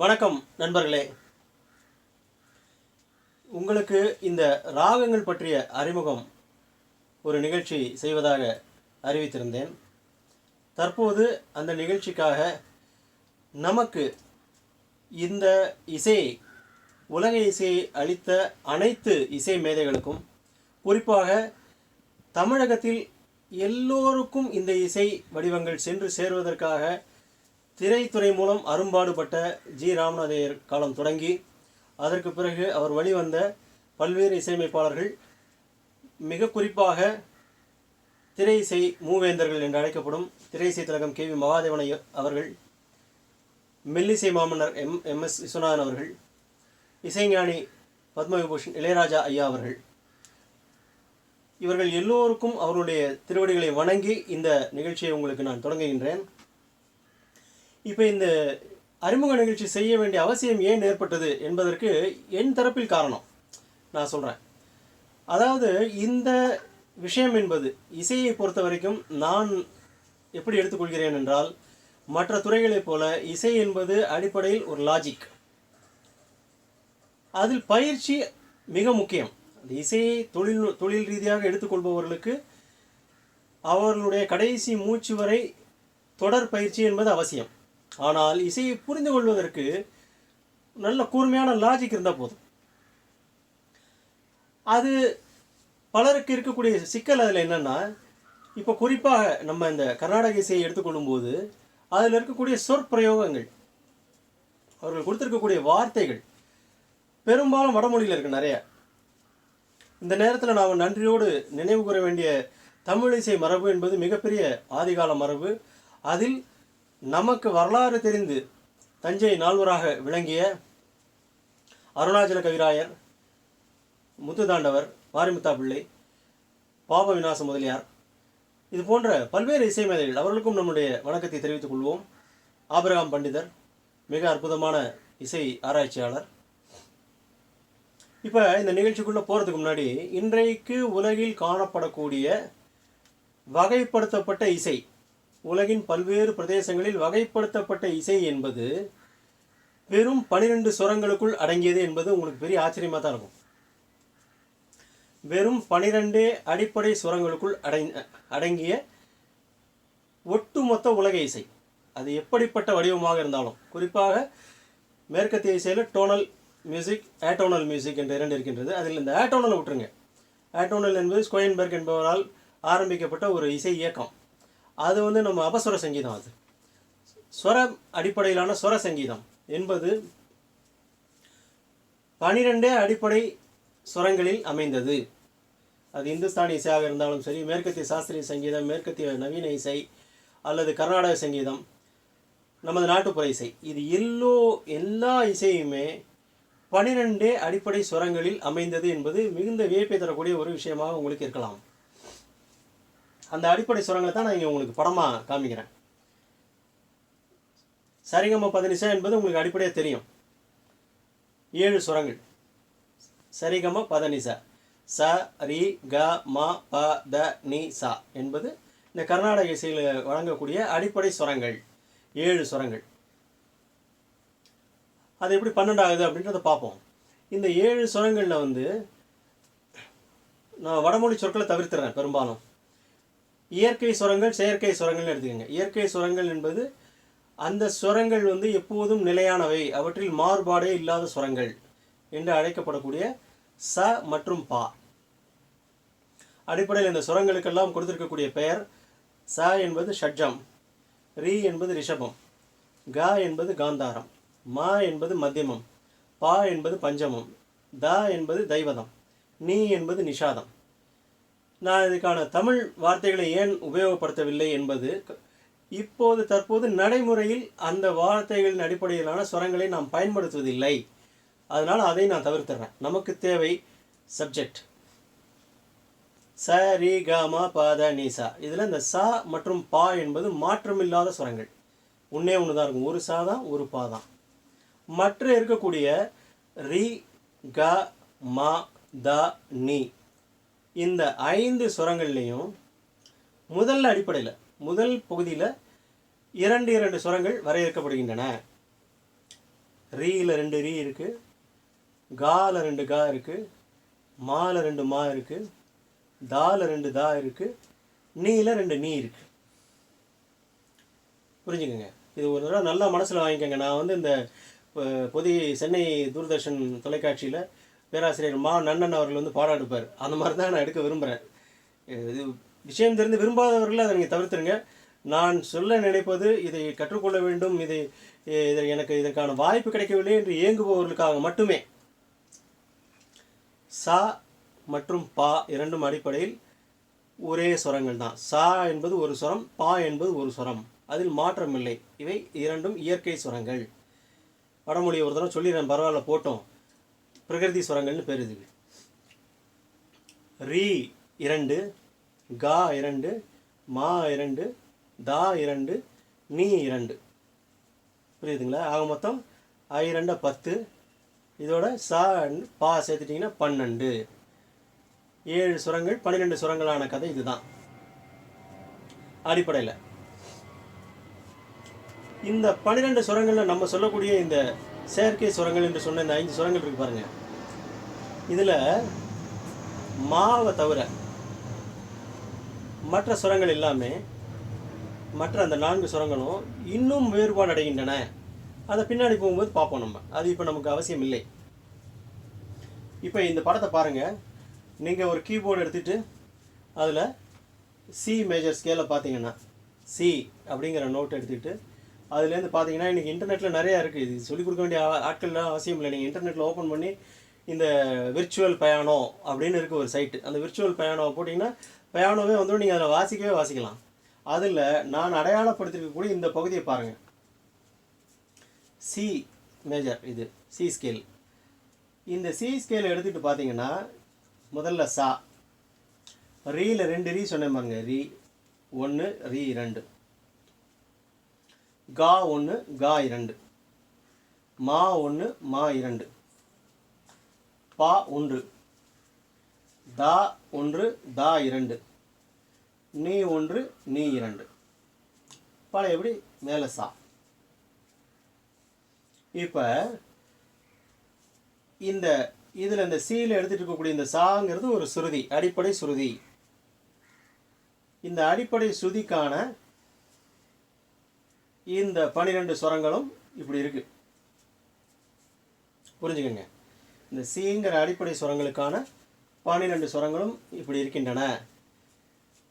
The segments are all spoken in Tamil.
வணக்கம் நண்பர்களே. உங்களுக்கு இந்த ராகங்கள் பற்றிய அறிமுகம் ஒரு நிகழ்ச்சி செய்வதாக அறிவித்திருந்தேன். தற்போது அந்த நிகழ்ச்சிக்காக நமக்கு இந்த இசையை உலக இசையை அளித்த அனைத்து இசை மேதைகளுக்கும் குறிப்பாக தமிழகத்தில் எல்லோருக்கும் இந்த இசை வடிவங்கள் சென்று சேருவதற்காக திரைத்துறை மூலம் அரும்பாடுபட்ட ஜி. ராமநாதையர் காலம் தொடங்கி அதற்கு பிறகு அவர் வழிவந்த பல்வேறு இசையமைப்பாளர்கள் மிக குறிப்பாக திரை இசை மூவேந்தர்கள் என்று அழைக்கப்படும் திரை இசை திலகம் கே. வி. மகாதேவன் அவர்கள் மெல்லிசை மாமன்னர் எம். எம். எஸ். விஸ்வநாதன் அவர்கள் இசைஞானி பத்மவிபூஷன் இளையராஜா ஐயா அவர்கள். இவர்கள் எல்லோருக்கும் அவருடைய திருவடிகளை வணங்கி இந்த நிகழ்ச்சியை உங்களுக்கு நான் தொடங்குகின்றேன். இப்போ இந்த அறிமுக நிகழ்ச்சி செய்ய வேண்டிய அவசியம் ஏன் ஏற்பட்டது என்பதற்கு என் தரப்பில் காரணம். நான் சொல்கிறேன் அதாவது இந்த விஷயம் என்பது இசையை பொறுத்த வரைக்கும் நான் எப்படி எடுத்துக்கொள்கிறேன் என்றால் மற்ற துறைகளைப் போல இசை என்பது அடிப்படையில் ஒரு லாஜிக் அதில் பயிற்சி மிக முக்கியம். அந்த இசையை தொழில் தொழில் ரீதியாக எடுத்துக்கொள்பவர்களுக்கு அவர்களுடைய கடைசி மூச்சு வரை தொடர் பயிற்சி என்பது அவசியம். ஆனால் இசையை புரிந்து கொள்வதற்கு நல்ல கூர்மையான லாஜிக் இருந்தால் போதும். அது பலருக்கு இருக்கக்கூடிய சிக்கல் அதில் என்னென்னா இப்போ குறிப்பாக நம்ம இந்த கர்நாடக இசையை எடுத்துக்கொள்ளும்போது அதில் இருக்கக்கூடிய சொற்பிரயோகங்கள் அவர்கள் கொடுத்துருக்கக்கூடிய வார்த்தைகள் பெரும்பாலும் வடமொழியில் இருக்குது நிறையா. இந்த நேரத்தில் நாம் நன்றியோடு நினைவு கூற வேண்டிய தமிழிசை மரபு என்பது மிகப்பெரிய ஆதிகால மரபு. அதில் நமக்கு வரலாறு தெரிந்து தஞ்சை நால்வராக விளங்கிய அருணாச்சல கவிராயர் முத்துதாண்டவர் மாரிமுத்தா பிள்ளை பாப விநாச முதலியார். இது போன்ற பல்வேறு இசை மேதைகள் அவர்களுக்கும் நம்முடைய வணக்கத்தை தெரிவித்துக் கொள்வோம். ஆபிரகாம் பண்டிதர் மிக அற்புதமான இசை ஆராய்ச்சியாளர். இப்போ இந்த நிகழ்ச்சிக்குள்ளே போகிறதுக்கு முன்னாடி இன்றைக்கு உலகில் காணப்படக்கூடிய வகைப்படுத்தப்பட்ட இசை உலகின் பல்வேறு பிரதேசங்களில் வகைப்படுத்தப்பட்ட இசை என்பது வெறும் பனிரெண்டு சுரங்களுக்குள் அடங்கியது என்பது உங்களுக்கு பெரிய ஆச்சரியமாக தான் இருக்கும். வெறும் பனிரெண்டே அடிப்படை சுரங்களுக்குள் அடை அடங்கிய ஒட்டுமொத்த உலக இசை. அது எப்படிப்பட்ட வடிவமாக இருந்தாலும். குறிப்பாக மேற்கத்திய இசையில் டோனல் மியூசிக் ஆட்டோனல் மியூசிக் என்று இரண்டு இருக்கின்றது. அதில் இந்த ஆட்டோனல் விட்டுருங்க. ஆட்டோனல் என்பது ஸ்கோயன்பெர்க் என்பவரால் ஆரம்பிக்கப்பட்ட ஒரு இசை இயக்கம். அது வந்து நம்ம அபஸ்வர சங்கீதம் அது. ஸ்வர அடிப்படையிலான ஸ்வர சங்கீதம் என்பது பனிரெண்டே அடிப்படை சுரங்களில் அமைந்தது. அது இந்துஸ்தானி இசையாக இருந்தாலும் சரி மேற்கத்திய சாஸ்திரிய சங்கீதம் மேற்கத்திய நவீன இசை அல்லது கர்நாடக சங்கீதம் நமது நாட்டுப்புற இசை. இது எல்லோ எல்லா இசையுமே பனிரெண்டே அடிப்படை சுரங்களில் அமைந்தது என்பது மிகுந்த வியப்பை தரக்கூடிய ஒரு விஷயமாக உங்களுக்கு இருக்கலாம். அந்த அடிப்படை சுரங்களை தான் நான் இங்கே உங்களுக்கு படமாக காமிக்கிறேன். சரிகம பதினிசா என்பது உங்களுக்கு அடிப்படையாக தெரியும். ஏழு சுரங்கள். சரிகம பதனிசா. ச ரி க ம ப த நி சா என்பது இந்த கர்நாடக இசையில் வழங்கக்கூடிய அடிப்படை சுரங்கள். ஏழு சுரங்கள். அது எப்படி பன்னெண்டாகுது அப்படின்றத பார்ப்போம். இந்த ஏழு சுரங்களில் வந்து நான் வடமொழி சொற்களை தவிர்த்துறேன் பெரும்பாலும். இயற்கை சுரங்கள் செயற்கை சுரங்கள்னு எடுத்துக்கோங்க. இயற்கை சுரங்கள் என்பது அந்த சுரங்கள் வந்து எப்போதும் நிலையானவை. அவற்றில் மாறுபாடே இல்லாத சுரங்கள் என்று அழைக்கப்படக்கூடிய ச மற்றும் பா. அடிப்படையில் இந்த சுரங்களுக்கெல்லாம் கொடுத்திருக்கக்கூடிய பெயர் ச என்பது ஷட்ஜம் ரி என்பது ரிஷபம் க என்பது காந்தாரம் மா என்பது மத்தியமம் பா என்பது பஞ்சமம் த என்பது தைவதம் நீ என்பது நிஷாதம். நான் இதுக்கான தமிழ் வார்த்தைகளை ஏன் உபயோகப்படுத்தவில்லை என்பது இப்போது தற்போது நடைமுறையில் அந்த வார்த்தைகளின் அடிப்படையிலான சுரங்களை நாம் பயன்படுத்துவதில்லை. அதனால் அதை நான் தவிர்த்துறேன். நமக்கு தேவை சப்ஜெக்ட் ச ரி க ம ப த நீ சா. இதில் இந்த சா மற்றும் பா என்பது மாற்றமில்லாத சுரங்கள் ஒன்றே ஒன்று தான் இருக்கும். ஒரு சா தான் ஒரு பா தான். மற்ற இருக்கக்கூடிய ரி க ம த நீ. இந்த ஐந்து சுரங்கள்லேயும் முதல் அடிப்படையில் முதல் பகுதியில் இரண்டு இரண்டு சுரங்கள் வரையறுக்கப்படுகின்றன. ரீயில் ரெண்டு ரீ இருக்குது கால ரெண்டு கா இருக்குது மால ரெண்டு மா இருக்குது தால ரெண்டு தா இருக்குது நீல ரெண்டு நீ இருக்குது புரிஞ்சுக்கோங்க? இது ஒரு தடவை நல்லா மனசில் வாங்கிக்கோங்க. நான் வந்து இந்த பொதி சென்னை தூர்தர்ஷன் தொலைக்காட்சியில் பேராசிரியர் மா நன்னன் அவர்கள் வந்து பாடம் எடுப்பார். அந்த மாதிரி தான் நான் எடுக்க விரும்புகிறேன் இது விஷயம் தெரிந்து விரும்பாதவர்கள் அதை நீங்கள் தவிர்த்துருங்க. நான் சொல்ல நினைப்பது இதை கற்றுக்கொள்ள வேண்டும். இதை இதை எனக்கு இதற்கான வாய்ப்பு கிடைக்கவில்லை என்று ஏங்குபவர்களுக்காக மட்டுமே. சா மற்றும் பா இரண்டும் அடிப்படையில் ஒரே சுரங்கள் தான். சா என்பது ஒரு சுரம் பா என்பது ஒரு சுரம். அதில் மாற்றம் இல்லை இவை இரண்டும் இயற்கை சுரங்கள். வடமொழி ஒரு தடவை சொல்லிடுறேன். பரவாயில்ல போட்டோம். பிரகிருதி சுரங்கள்னு பேர் இதுக்கு. ரீ இரண்டு கா இரண்டு மா இரண்டு தா இரண்டு நீ இரண்டு. புரியுதுங்களா? ஆக மொத்தம் ஐ ரெண்டா பத்து. இதோட சா பா சேர்த்துட்டிங்கன்னா பன்னெண்டு. ஏழு சுரங்கள் பன்னிரெண்டு சுரங்களான கதை இதுதான். அடிப்படையில். இந்த பன்னிரெண்டு சுரங்களில் நம்ம சொல்லக்கூடிய இந்த செயற்கை சுரங்கள் என்று சொன்ன இந்த ஐந்து சுரங்கள் இருக்கு பாருங்க. இதில் மாவை தவிர மற்ற சுரங்கள் எல்லாமே மற்ற அந்த நான்கு சுரங்களும் இன்னும் வேறுபாடு அடைகின்றன. அதை பின்னாடி போகும்போது பார்ப்போம் நம்ம. அது இப்போ நமக்கு அவசியம் இல்லை. இப்போ இந்த படத்தை பாருங்கள் நீங்கள் ஒரு கீபோர்டு எடுத்துட்டு அதில் சி மேஜர் ஸ்கேலில் பார்த்தீங்கன்னா சி அப்படிங்கிற நோட் எடுத்துக்கிட்டு அதுலேருந்து பார்த்தீங்கன்னா இன்றைக்கி இன்டர்நெட்டில் நிறையா இருக்குது. இது சொல்லிக் கொடுக்க வேண்டிய ஆட்கள்லாம் அவசியம் இல்லை. நீங்கள் இன்டர்நெட்டில் ஓப்பன் பண்ணி இந்த விர்ச்சுவல் பயானோ அப்படின்னு இருக்குது ஒரு சைட்டு அந்த விர்ச்சுவல் பயானோவை போட்டிங்கன்னா பயானோவே வந்துடும். நீங்கள் அதில் வாசிக்கவே வாசிக்கலாம். அதில் நான் அடையாளப்படுத்திருக்கக்கூடிய இந்த பகுதியை பாருங்கள் சி மேஜர் இது. சி ஸ்கேல் இந்த சி ஸ்கேல் எடுத்துகிட்டு பார்த்தீங்கன்னா முதல்ல சா. ரீயில் ரெண்டு ரீ சொன்னேன் பாருங்க. ரீ ஒன்று ரீ ரெண்டு கா ஒன்று கா இரண்டு. மா ஒன்று மா இரண்டு. பா ஒன்று. தா ஒன்று தா இரண்டு. நீ ஒன்று நீ இரண்டு. பழைய எப்படி? மேலே சா. இப்போ இந்த இதில் இந்த சீல எடுத்துகிட்டு இருக்கக்கூடிய இந்த சாங்கிறது ஒரு சுருதி அடிப்படை சுருதி. இந்த அடிப்படை சுருதிக்கான இந்த பனிரெண்டு சுரங்களும் இப்படி இருக்கு புரிஞ்சுக்கங்க இந்த சீங்கிற அடிப்படை சுரங்களுக்கான பன்னிரெண்டு சுரங்களும் இப்படி இருக்கின்றன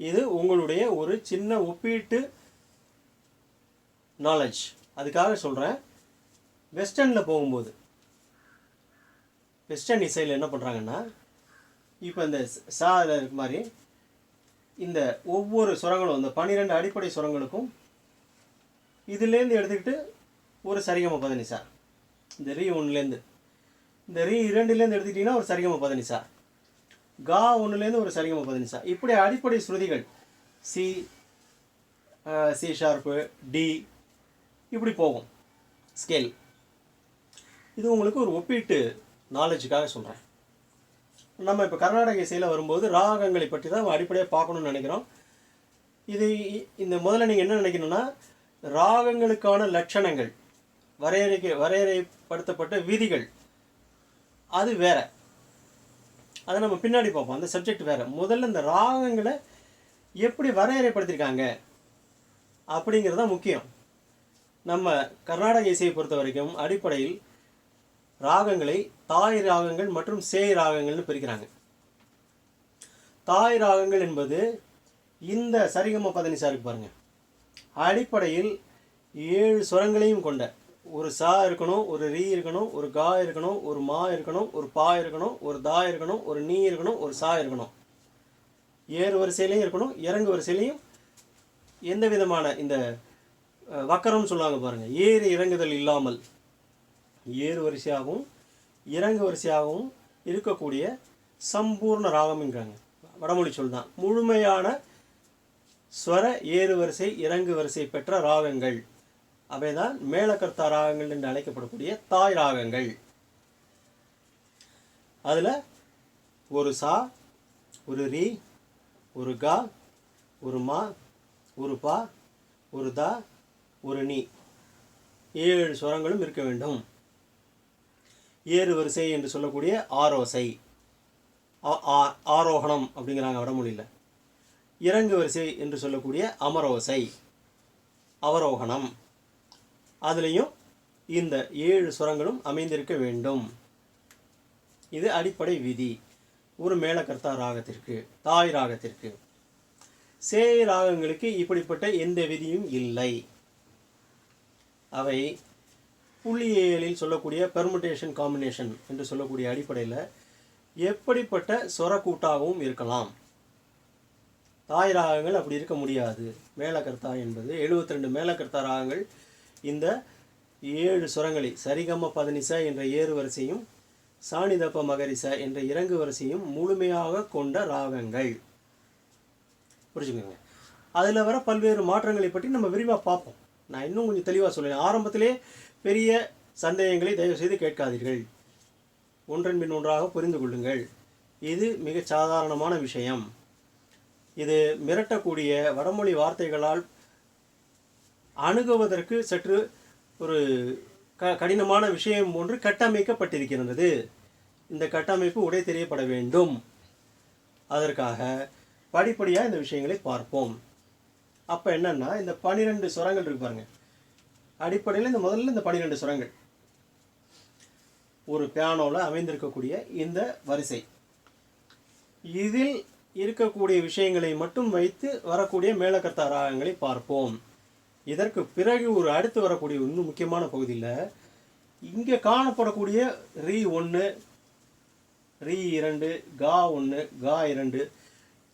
இது உங்களுடைய ஒரு சின்ன ஒப்பீட்டு நாலேஜ் அதுக்காக சொல்கிறேன் வெஸ்டர்னில் போகும்போது வெஸ்டர்ன் இசையில் என்ன பண்ணுறாங்கன்னா இப்போ இந்த சாதில் இருக்க மாதிரி இந்த ஒவ்வொரு சுரங்களும் இந்த பன்னிரெண்டு அடிப்படை சுரங்களுக்கும் இதுலேருந்து எடுத்துக்கிட்டு ஒரு சரிகம பதனிசா. இந்த ரீ ஒன்றுலேருந்து இந்த ரீ இரண்டுலேருந்து எடுத்துக்கிட்டிங்கன்னா ஒரு சரிகம சார் கா ஒன்றுலேருந்து ஒரு சரிகம பதனிசா. இப்படி அடிப்படை ஸ்ருதிகள். சி சி ஷார்ப்பு டி இப்படி போகும். ஸ்கேல். இது உங்களுக்கு ஒரு ஒப்பீட்டு நாலேஜுக்காக சொல்கிறேன் நம்ம இப்போ கர்நாடக இசையில் வரும்போது ராகங்களை பற்றி தான் அடிப்படையாக பார்க்கணும்னு நினைக்கிறோம். இது இ- இந்த முதல்ல நீங்கள் என்ன நினைக்கணும்னா ராகங்களுக்கான லட்சணங்கள் வரையறைக்கு வரையறைப்படுத்தப்பட்ட விதிகள். அது வேற. அதை நம்ம பின்னாடி பார்ப்போம். அந்த சப்ஜெக்ட் வேற. முதல்ல இந்த ராகங்களை எப்படி வரையறைப்படுத்தியிருக்காங்க அப்படிங்கிறது தான் முக்கியம். நம்ம கர்நாடக இசையை பொறுத்த வரைக்கும் அடிப்படையில் ராகங்களை தாய் ராகங்கள் மற்றும் சேய் ராகங்கள்னு பிரிக்கிறாங்க. தாய் ராகங்கள் என்பது இந்த சரிகம பதனிசா சாருக்கு பாருங்கள் அடிப்படையில் ஏழு சுரங்களையும் கொண்ட. ஒரு சா இருக்கணும் ஒரு ரீ இருக்கணும் ஒரு கா இருக்கணும் ஒரு மா இருக்கணும் ஒரு பா இருக்கணும் ஒரு தா இருக்கணும் ஒரு நீ இருக்கணும் ஒரு சா இருக்கணும். ஏறு வரிசையிலையும் இருக்கணும் இறங்கு வரிசையிலையும் எந்த விதமான இந்த வக்கரம்னு சொல்லுவாங்க பாருங்கள் ஏறு இறங்குதல் இல்லாமல். ஏறு வரிசையாகவும் இறங்கு வரிசையாகவும் இருக்கக்கூடிய சம்பூர்ண ராகம்ங்கிறாங்க. வடமொழி சொல் தான் முழுமையான ஸ்வர ஏறு வரிசை இறங்கு வரிசை பெற்ற ராகங்கள். அவைதான் மேலக்கர்த்தா ராகங்கள் என்று அழைக்கப்படக்கூடிய தாய் ராகங்கள். அதில் ஒரு சா ஒரு ரீ ஒரு கா ஒரு மா ஒரு பா ஒரு தா ஒரு நீ. ஏழு ஸ்வரங்களும் இருக்க வேண்டும். ஏறு வரிசை என்று சொல்லக்கூடிய ஆரோசை. ஆ- ஆ- ஆரோகணம் அப்படிங்கிறாங்க வடமொழியில். இறங்கு வரிசை என்று சொல்லக்கூடிய அமரோசை அவரோகணம். அதுலேயும் இந்த ஏழு சுரங்களும் அமைந்திருக்க வேண்டும். இது அடிப்படை விதி. ஒரு மேலக்கர்த்தா ராகத்திற்கு தாய் ராகத்திற்கு. சேய் ராகங்களுக்கு இப்படிப்பட்ட எந்த விதியும் இல்லை. அவை புள்ளியியலில் சொல்லக்கூடிய பெர்முடேஷன் காம்பினேஷன் என்று சொல்லக்கூடிய அடிப்படையில் எப்படிப்பட்ட சொரக்கூட்டாகவும் இருக்கலாம். தாய் ராகங்கள் அப்படி இருக்க முடியாது. மேலக்கர்த்தா என்பது 72 ரெண்டு மேலக்கர்த்தா ராகங்கள். இந்த ஏழு சுரங்களை சரிகம பதனிச என்ற ஏறு வரிசையும் சாணிதப்ப மகரிச என்ற இறங்கு வரிசையும் முழுமையாக கொண்ட ராகங்கள். புரிஞ்சுக்கோங்க. அதில் வர பல்வேறு மாற்றங்களை பற்றி நம்ம விரிவாக பார்ப்போம். நான் இன்னும் கொஞ்சம் தெளிவாக சொல்லுவேன் ஆரம்பத்திலே பெரிய சந்தேகங்களை தயவு செய்து கேட்காதீர்கள். ஒன்றன் பின் ஒன்றாக புரிந்து கொள்ளுங்கள். இது மிக சாதாரணமான விஷயம். இது மிரட்டக்கூடிய வடமொழி வார்த்தைகளால் அணுகுவதற்கு சற்று ஒரு க கடினமான விஷயம் ஒன்று கட்டமைக்கப்பட்டிருக்கிறது இந்த கட்டமைப்பு உடை தெரியப்பட வேண்டும். அதற்காக படிப்படியாக இந்த விஷயங்களை பார்ப்போம். அப்போ என்னென்னா இந்த பனிரெண்டு சுரங்கள் இருக்கு பாருங்க. அடிப்படையில் இந்த முதல்ல இந்த பனிரெண்டு சுரங்கள். ஒரு பியானோவில் அமைந்திருக்கக்கூடிய இந்த வரிசை. இதில் இருக்கக்கூடிய விஷயங்களை மட்டும் வைத்து வரக்கூடிய மேலக்கர்த்தா ராகங்களை பார்ப்போம். இதற்கு பிறகு ஒரு அடுத்து வரக்கூடிய இன்னும் முக்கியமான பகுதியில் இங்கே காணப்படக்கூடிய ரீ ஒன்று ரீ இரண்டு கா ஒன்று கா இரண்டு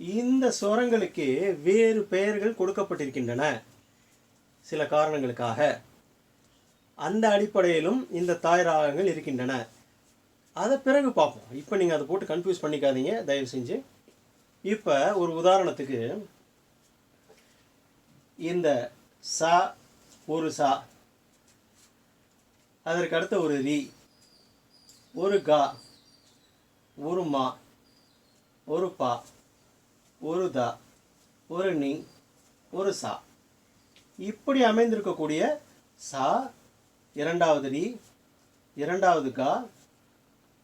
இந்த ஸ்வரங்களுக்கு வேறு பெயர்கள் கொடுக்கப்பட்டிருக்கின்றன. சில காரணங்களுக்காக. அந்த அடிப்படையிலும் இந்த தாய் ராகங்கள் இருக்கின்றன. அதை பிறகு பார்ப்போம். இப்போ நீங்கள் அதை போட்டு கன்ஃபியூஸ் பண்ணிக்காதீங்க. தயவு செஞ்சு இப்போ ஒரு உதாரணத்துக்கு இந்த சா ஒரு சா அதற்கு அடுத்த ஒரு ரி ஒரு கா ஒரு மா ஒரு பா ஒரு தா ஒரு நீ ஒரு சா. இப்படி அமைந்திருக்கக்கூடிய சா இரண்டாவது ரி இரண்டாவது கா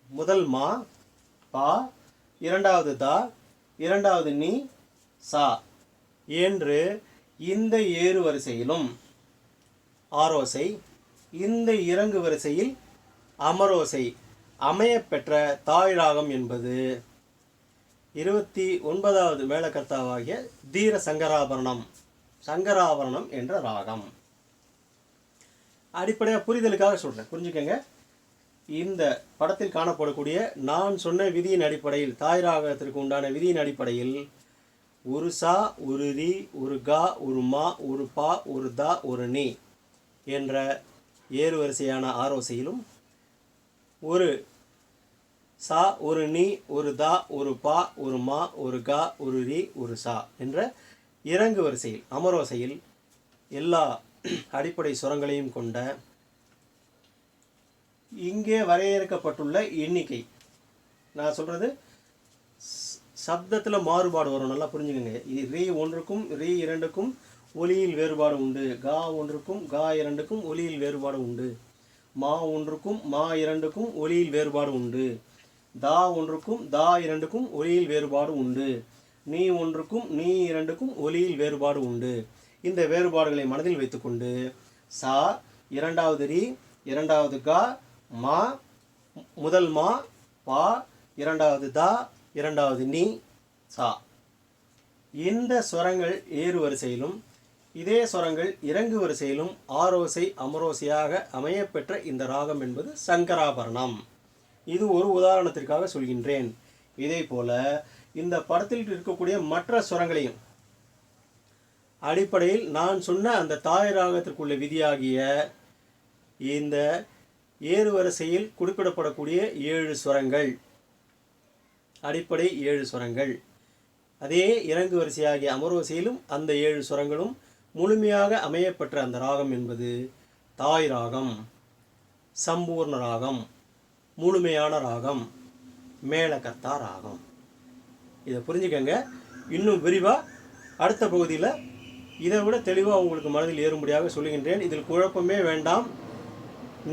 முதல் மா பா இரண்டாவது தா இரண்டாவது நீ சா. என்று இந்த ஏறு வரிசையிலும் ஆரோசை இந்த இறங்கு வரிசையில் அமரோசை அமையப்பெற்ற தாய் ராகம் என்பது. இருபத்தி ஒன்பதாவது மேலக்கர்த்தாவாகிய தீர சங்கராபரணம் சங்கராபரணம் என்ற ராகம். அடிப்படையாக புரிதலுக்காக சொல்கிறேன் புரிஞ்சுக்கங்க. இந்த படத்தில் காணப்படக்கூடிய நான் சொன்ன விதியின் அடிப்படையில் தாய் ராகத்திற்கு உண்டான விதியின் அடிப்படையில் ஒரு சா ஒரு ரி ஒரு கா ஒரு மா ஒரு பா ஒரு தா ஒரு நீ என்ற ஏறு வரிசையான ஆரோசையிலும் ஒரு சா ஒரு நீ ஒரு தா ஒரு பா ஒரு மா ஒரு கா ஒரு ரி ஒரு சா என்ற இறங்கு வரிசையில் அமரோசையில் எல்லா அடிப்படை சுரங்களையும் கொண்ட இங்கே வரையறுக்கப்பட்டுள்ள எண்ணிக்கை. நான் சொல்கிறது சப்தத்தில் மாறுபாடு வரும். நல்லா புரிஞ்சுக்கோங்க. இது ரீ ஒன்றுக்கும் ரீ இரண்டுக்கும் ஒலியில் வேறுபாடு உண்டு. கா ஒன்றுக்கும் கா இரண்டுக்கும் ஒலியில் வேறுபாடு உண்டு. மா ஒன்றுக்கும் மா இரண்டுக்கும் ஒலியில் வேறுபாடு உண்டு. தா ஒன்றுக்கும் தா இரண்டுக்கும் ஒலியில் வேறுபாடு உண்டு. நீ ஒன்றுக்கும் நீ இரண்டுக்கும் ஒலியில் வேறுபாடு உண்டு. இந்த வேறுபாடுகளை மனதில் வைத்துக்கொண்டு சா இரண்டாவது ரீ இரண்டாவது கா மா முதல் மா பா இரண்டாவது தா இரண்டாவது நீ சா. இந்த ஸ்வரங்கள் ஏறு வரிசையிலும் இதே ஸ்வரங்கள் இறங்கு வரிசையிலும் ஆரோசை அமரோசையாக அமையப்பெற்ற இந்த ராகம் என்பது சங்கராபரணம். இது ஒரு உதாரணத்திற்காக சொல்கின்றேன். இதே போல இந்த படத்தில் இருக்கக்கூடிய மற்ற ஸ்வரங்களையும் அடிப்படையில் நான் சொன்ன அந்த தாய் ராகத்திற்குள்ள விதியாகிய இந்த ஏறு வரிசையில் குறிப்பிடப்படக்கூடிய ஏழு சுரங்கள். அடிப்படை ஏழு சுரங்கள். அதே இறங்கு வரிசையாகிய அமர்வரிசையிலும் அந்த ஏழு சுரங்களும் முழுமையாக அமையப்பெற்ற அந்த ராகம் என்பது தாய் ராகம் சம்பூர்ண ராகம் முழுமையான ராகம் மேலகர்த்தா ராகம். இதை புரிஞ்சுக்கங்க. இன்னும் விரிவாக அடுத்த பகுதியில் இதை விட தெளிவாக உங்களுக்கு மனதில் ஏறும்படியாக சொல்லுகின்றேன். இதில் குழப்பமே வேண்டாம்.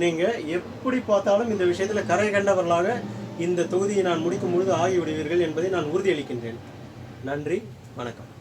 நீங்கள் எப்படி பார்த்தாலும் இந்த விஷயத்தில் கரை கண்டவர்களாக இந்த தொகுதியை நான் முடிக்கும் பொழுது ஆகிவிடுவீர்கள் என்பதை நான் உறுதியளிக்கின்றேன். நன்றி வணக்கம்.